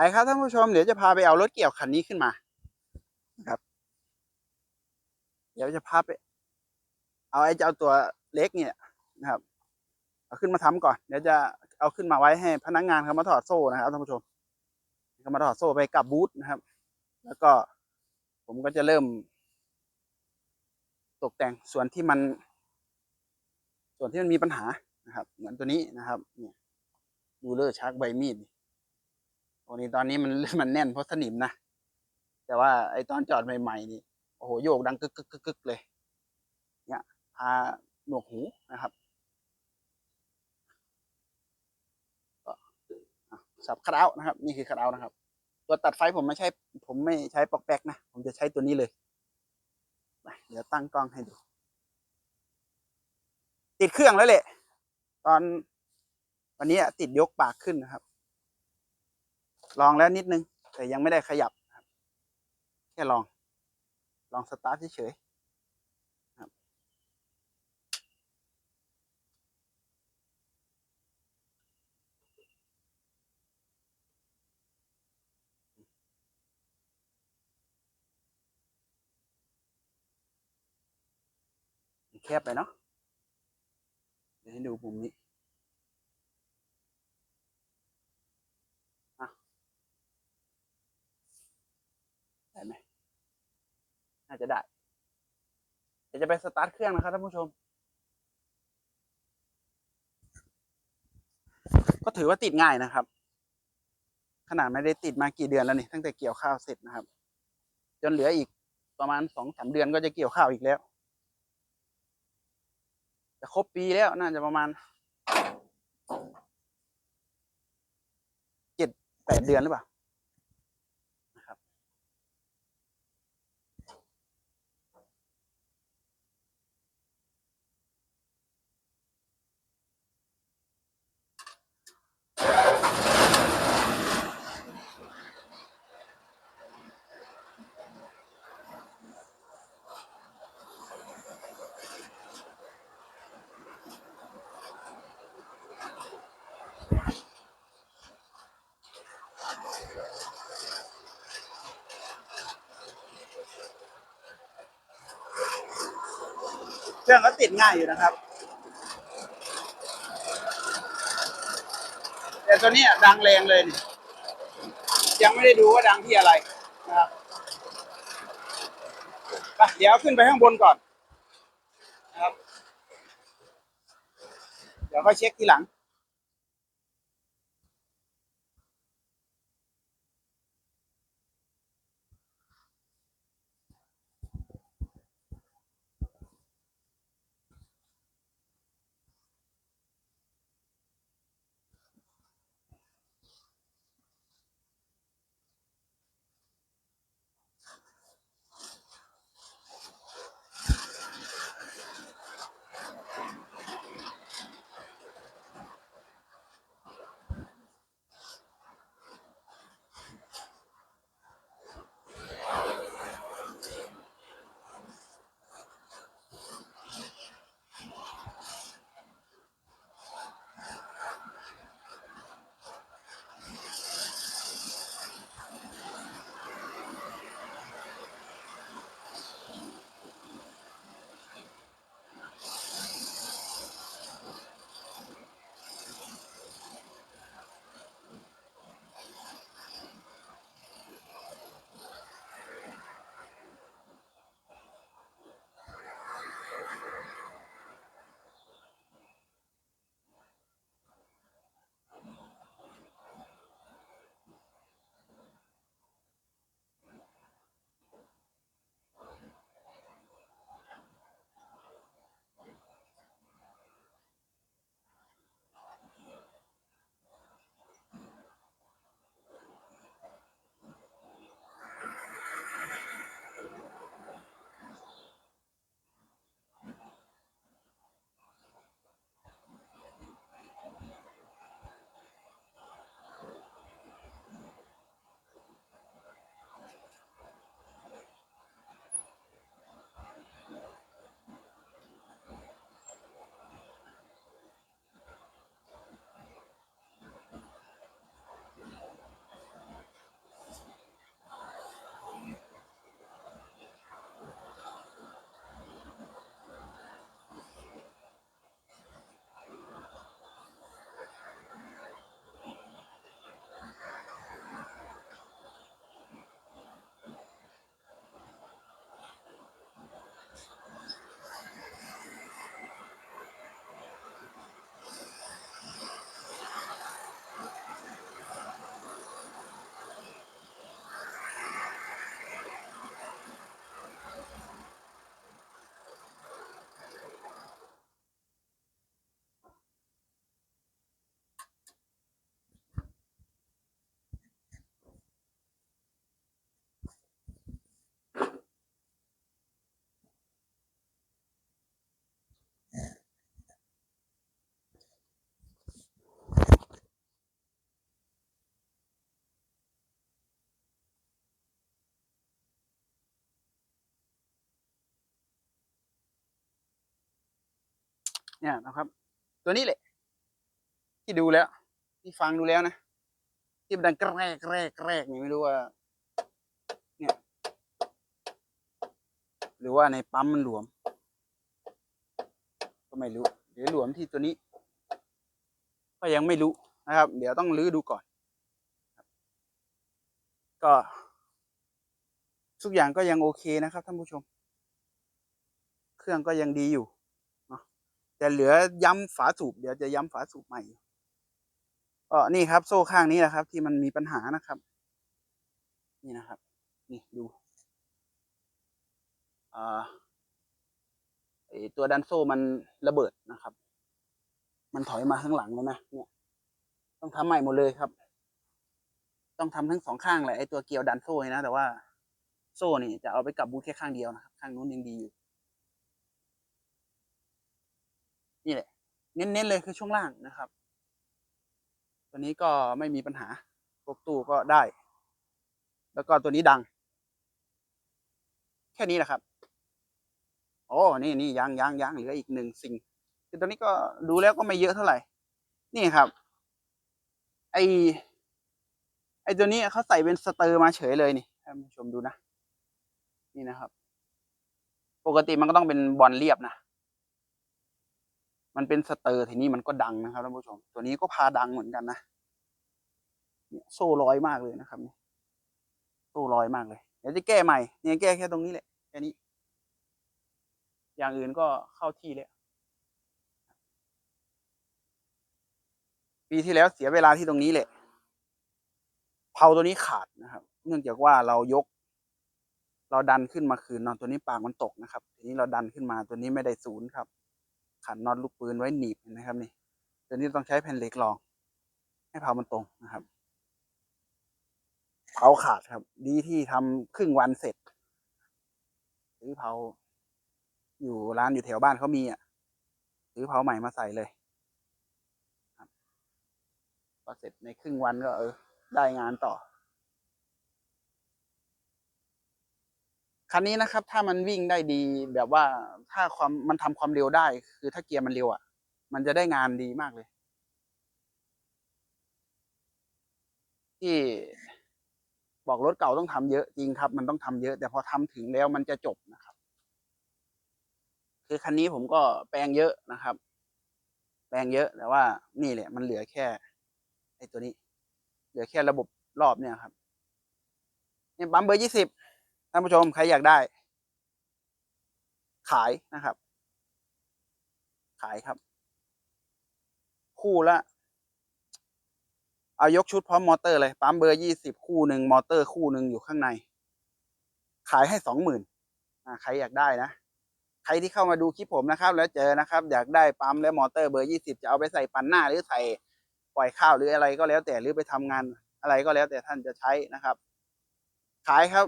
ไปครับท่านผู้ชมเดี๋ยวจะพาไปเอารถเกี่ยวคันนี้ขึ้นมานะครับ เดี๋ยวจะพาไป เอาไอ้เจ้าตัวเล็กเนี่ยนะครับ เอาขึ้นมาทำก่อน เดี๋ยวจะเอาขึ้นมาไว้ให้พนักงานเขามาถอดโซ่นะครับท่านผู้ชมเขามาถอดโซ่ไปกับบูธนะครับ แล้วก็ผมก็จะเริ่ม ตกแต่งส่วนที่มัน ส่วนที่มันมีปัญหานะครับ เหมือนตัวนี้นะครับ เนี่ยดูเลอร์ชักใบมีด นี่ตัวนี้ตอนนี้มันมันแน่นเพราะสนิมนะ แต่ว่าไอ้ตอนจอดใหม่ๆนี่โอ้โหโยกดังกึกกึกกึกกึกเลย เนี่ยพาหนวกหูนะครับก็สับคัดเอาท์นะครับ นี่คือคัดเอาท์นะครับ ตัวตัดไฟผมไม่ใช่ ผมไม่ใช้ปอกแป๊กนะ ผมจะใช้ตัวนี้เลยเดี๋ยวตั้งกล้องให้ดู ติดเครื่องแล้วแหละ ตอนวันนี้ติดยกปากขึ้นนะครับ ลองแล้วนิดนึง แต่ยังไม่ได้ขยับครับ แค่ลอง ลองสตาร์ทเฉยๆครับแคบไปเนาะเดี๋ยวให้ดูมุมนี้อะได้ไหม น่าจะได้ เดี๋ยวจะไปสตาร์ทเครื่องนะครับท่านผู้ชม ก็ถือว่าติดง่ายนะครับ ขนาดไม่ได้ติดมากี่เดือนแล้วนี่ตั้งแต่เกี่ยวข้าวเสร็จนะครับ จนเหลืออีกประมาณสองสามเดือนก็จะเกี่ยวข้าวอีกแล้วจะครบปีแล้วน่าจะประมาณเจ็ดแปดเดือนหรือเปล่านะครับ เครื่องก็ติดง่ายอยู่นะครับ แต่ตัวนี้ดังแรงเลยนี่ยังไม่ได้ดูว่าดังที่อะไรนะครับไปเดี๋ยวขึ้นไปข้างบนก่อนนะครับ เดี๋ยวก็เช็คทีหลัง เนี่ยนะครับ ตัวนี้แหละ ที่ดูแล้ว ที่ฟังดูแล้วนะ ที่มันดังแกรกแกรกแกรกนี่ไม่รู้ว่า เนี่ย หรือว่าในปั๊มมันหลวม ก็ไม่รู้หรือหลวมที่ตัวนี้ ก็ยังไม่รู้นะครับ เดี๋ยวต้องรื้อดูก่อน ก็ทุกอย่างก็ยังโอเคนะครับท่านผู้ชม เครื่องก็ยังดีอยู่ แต่เหลือย้ำฝาสูบเดี๋ยวจะย้ำฝาสูบใหม่ก็นี่ครับ โซ่ข้างนี้แหละครับ ที่มันมีปัญหานะครับ นี่นะครับ นี่ดูอ่าไอตัวดันโซ่มันระเบิดนะครับ มันถอยมาข้างหลังแล้วนะเนี่ย ต้องทำใหม่หมดเลยครับ ต้องทำทั้งสองข้างเลยไอตัวเกียวดันโซ่นี่นะแต่ว่าโซ่นี่จะเอาไปกลับบูทแค่ข้างเดียวนะครับ ข้างนู้นยังดีอยู่ นี่แหละ เน้นๆเลยคือช่วงล่างนะครับ ตัวนี้ก็ไม่มีปัญหาพวกตู้ก็ได้ แล้วก็ตัวนี้ดัง แค่นี้แหละครับโอ้นี่นี่ยังยังยังเหลืออีกหนึ่งสิ่ง คือตัวนี้ก็ดูแล้วก็ไม่เยอะเท่าไหร่ นี่ครับ ไอไอตัวนี้เขาใส่เป็นสเตอร์มาเฉยเลยนี่ท่านผู้ชมดูนะ นี่นะครับ ปกติมันก็ต้องเป็นบอลเรียบนะ มันเป็นสเตอร์ทีนี้มันก็ดังนะครับท่านผู้ชม ตัวนี้ก็พาดังเหมือนกันนะเนี่ยโซ่ลอยมากเลยนะครับนี่โซ่ลอยมากเลยเดี๋ยวจะแก้ใหม่เนี่ยแก้แค่ตรงนี้แหละแค่นี้ อย่างอื่นก็เข้าที่แล้วปีที่แล้วเสียเวลาที่ตรงนี้แหละเผาตัวนี้ขาดนะครับ เนื่องจากว่าเรายก เราดันขึ้นมาคืนนอนตัวนี้ปากมันตกนะครับ ทีนี้เราดันขึ้นมาตัวนี้ไม่ได้ศูนย์ครับ ขันน็อตลูกปืนไว้หนีบเห็นะครับนี่ตัวนี้ต้องใช้แผ่นเหล็กรอง ให้เผามันตรงนะครับเผาขาดครับ ดีที่ทำครึ่งวันเสร็จหรือเผาอยู่ร้านอยู่แถวบ้านเขามีอะหรือเผาใหม่มาใส่เลยพอเสร็จในครึ่งวันก็เออได้งานต่อ คันนี้นะครับ ถ้ามันวิ่งได้ดีแบบว่าถ้าความมันทำความเร็วได้ คือถ้าเกียร์มันเร็วอะ มันจะได้งานดีมากเลย ที่บอกรถเก่าต้องทำเยอะจริงครับ มันต้องทำเยอะ แต่พอทำถึงแล้วมันจะจบนะครับ คือคันนี้ผมก็แปลงเยอะนะครับ แปลงเยอะแต่ว่านี่แหละ มันเหลือแค่ไอ้ตัวนี้ เหลือแค่ระบบรอบเนี่ยครับเนี่ยปั๊มเบอร์ยี่สิบ ท่านผู้ชมใครอยากได้ ขายนะครับ ขายครับ คู่ละเอายกชุดพร้อมมอเตอร์เลยปั๊มเบอร์ยี่สิบคู่หนึ่งมอเตอร์คู่หนึ่งอยู่ข้างใน ขายให้สองหมื่นใครอยากได้นะใครที่เข้ามาดูคลิปผมนะครับ แล้วเจอนะครับ อยากได้ปั๊มและมอเตอร์เบอร์ยี่สิบจะเอาไปใส่ปั่นหน้าหรือใส่ปล่อยข้าวหรืออะไรก็แล้วแต่หรือไปทำงานอะไรก็แล้วแต่ท่านจะใช้นะครับ ขายครับ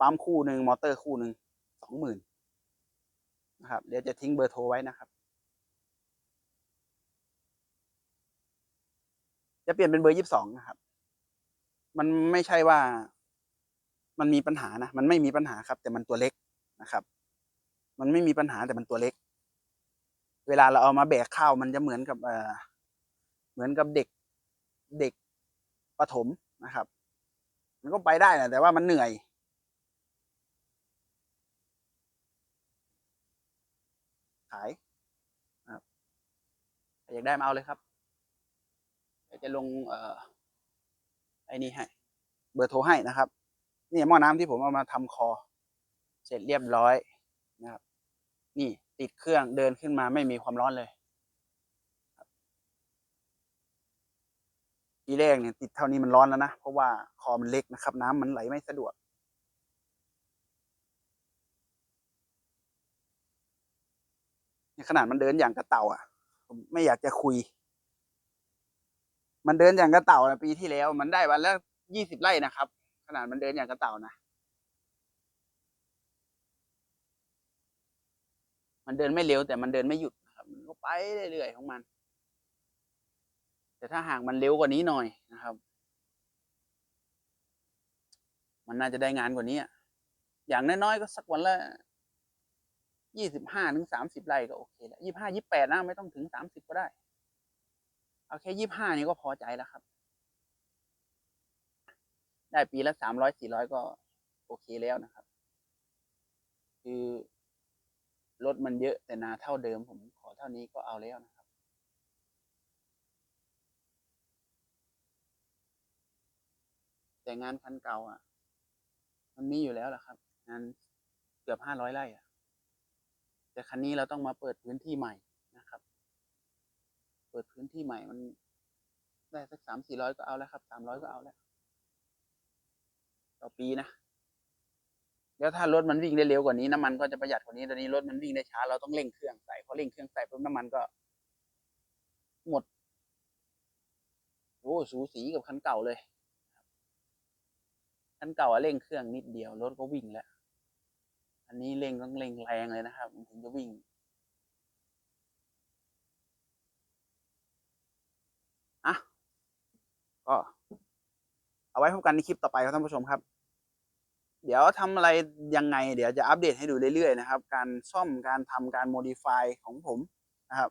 ปั๊มคู่หนึ่งมอเตอร์คู่หนึ่งสองหมื่นนะครับ เดี๋ยวจะทิ้งเบอร์โทรไว้นะครับ จะเปลี่ยนเป็นเบอร์ยี่สิบสองนะครับ มันไม่ใช่ว่ามันมีปัญหานะ มันไม่มีปัญหาครับ แต่มันตัวเล็กนะครับ มันไม่มีปัญหาแต่มันตัวเล็ก เวลาเราเอามาแบกข้าวมันจะเหมือนกับเออเหมือนกับเด็กเด็กประถมนะครับ มันก็ไปได้นะแต่ว่ามันเหนื่อย ขายนะครับใคร อยากได้มาเอาเลยครับเดี๋ยวจะลงเอ่อไอ้นี่ให้ เบอร์โทรให้นะครับ นี่หม้อน้ำที่ผมเอามาทำคอ เสร็จเรียบร้อยนะครับ นี่ติดเครื่องเดินขึ้นมาไม่มีความร้อนเลยทีแรกเนี่ยติดเท่านี้มันร้อนแล้วนะเพราะว่าคอมันเล็กนะครับ น้ำมันไหลไม่สะดวกขนาดมันเดินอย่างกระเต่าอะ ผมไม่อยากจะคุย มันเดินอย่างกระเต่านะปีที่แล้ว มันได้วันละยี่สิบไร่นะครับ ขนาดมันเดินอย่างกระเต่านะ มันเดินไม่เร็วแต่มันเดินไม่หยุดนะครับ มันก็ไปเรื่อยๆของมัน แต่ถ้าหากมันเร็วกว่านี้หน่อยนะครับ มันน่าจะได้งานกว่านี้อะอย่างน้อยๆก็สักวันละ ยี่สิบห้าถึงสามสิบไร่ก็โอเคแล้วยี่ห้ายี่แปดนะไม่ต้องถึงสามสิบก็ได้ เอาแค่ยี่ห้านี่ก็พอใจแล้วครับ ได้ปีละสามร้อยสี่ร้อยก็โอเคแล้วนะครับ คือรถมันเยอะแต่นาเท่าเดิมผมขอเท่านี้ก็เอาแล้วนะครับ แต่งานคันเก่าอะ มันมีอยู่แล้วแหละครับ งานเกือบห้าร้อยไร่อะ แต่คันนี้เราต้องมาเปิดพื้นที่ใหม่นะครับ เปิดพื้นที่ใหม่มันได้สักสามสี่ร้อยก็เอาแล้วครับสามร้อยก็เอาแล้ว ต่อปีนะแล้วถ้ารถมันวิ่งได้เร็วกว่านี้น้ำมันก็จะประหยัดกว่านี้ตอนนี้รถมันวิ่งได้ช้าเราต้องเร่งเครื่องใส่พอเร่งเครื่องใส่ปุ๊บน้ำมันก็ หมดโอ้สูสีกับคันเก่าเลยคันเก่าอะเร่งเครื่องนิดเดียวรถก็วิ่งแล้ว อันนี้เร่งต้องเร่งแรงเลยนะครับมันถึงจะวิ่งอะก็เอาไว้พบกันในคลิปต่อไปครับท่านผู้ชมครับ เดี๋ยวทำอะไรยังไง เดี๋ยวจะอัปเดตให้ดูเรื่อยๆนะครับ การซ่อมการทำการโมดิฟายของผมนะครับ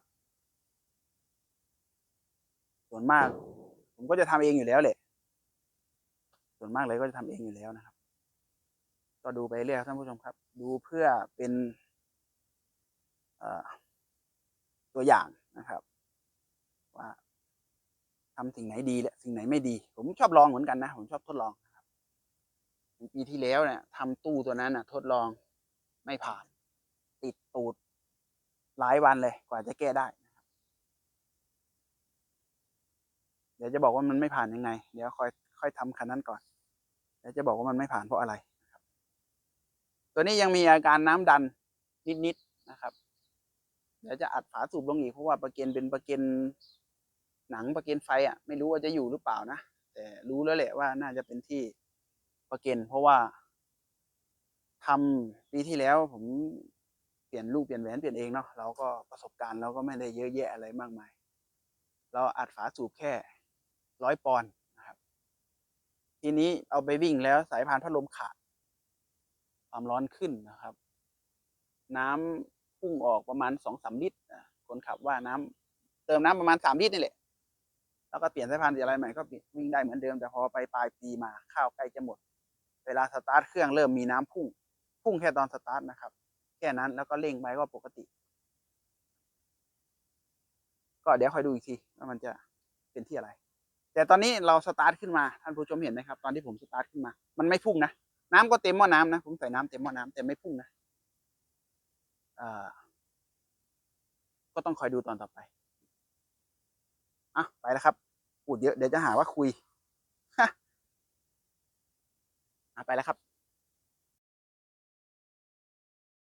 ส่วนมาก ผมก็จะทำเองอยู่แล้วแหละส่วนมากเลยก็จะทำเองอยู่แล้วนะครับ ก็ดูไปเรื่อยครับท่านผู้ชมครับ ดูเพื่อเป็นตัวอย่างนะครับ ว่าทำสิ่งไหนดีและสิ่งไหนไม่ดี ผมชอบลองเหมือนกันนะ ผมชอบทดลองครับปีที่แล้วเนี่ยทำตู้ตัวนั้นนะทดลองไม่ผ่าน ติดตูดหลายวันเลยกว่าจะแก้ได้เดี๋ยวจะบอกว่ามันไม่ผ่านยังไง เดี๋ยวค่อยค่อยทำคันนั้นก่อน เดี๋ยวจะบอกว่ามันไม่ผ่านเพราะอะไร ตัวนี้ยังมีอาการน้ำดันนิดๆนะครับ เดี๋ยวจะอัดฝาสูบลงอีกเพราะว่าประเกนเป็นประเกนหนังประเกนไฟอะ ไม่รู้ว่าจะอยู่หรือเปล่านะ แต่รู้แล้วแหละว่าน่าจะเป็นที่ประเกนเพราะว่าทำปีที่แล้วผมเปลี่ยนลูกเปลี่ยนแหวนเปลี่ยนเองเนาะเราก็ประสบการณ์เราก็ไม่ได้เยอะแยะอะไรมากมาย เราอัดฝาสูบแค่ร้อยปอนด์นะครับ ทีนี้เอาไปวิ่งแล้วสายพานพัดลมขาด ความร้อนขึ้นนะครับ น้ำพุ่งออกประมาณสองสามลิตรคนขับว่าน้ำเติมน้ำประมาณสามลิตรนี่แหละแล้วก็เปลี่ยนสายพานอะไรใหม่ก็วิ่งได้เหมือนเดิมแต่พอไปปลายปีมาข้าวใกล้จะหมด เวลาสตาร์ทเครื่องเริ่มมีน้ำพุ่ง พุ่งแค่ตอนสตาร์ทนะครับ แค่นั้นแล้วก็เร่งไปก็ปกติ ก็เดี๋ยวคอยดูอีกทีว่ามันจะเป็นที่อะไร แต่ตอนนี้เราสตาร์ทขึ้นมาท่านผู้ชมเห็นไหมครับ ตอนที่ผมสตาร์ทขึ้นมา มันไม่พุ่งนะ น้ำก็เต็มหม้อน้ำนะผมใส่น้ำเต็มหม้อน้ำแต่ไม่พุ่งนะอ่าก็ต้องคอยดูตอนต่อไปอะไปแล้วครับพูดเยอะเดี๋ยวจะหาว่าคุยฮะอะไปแล้วครับ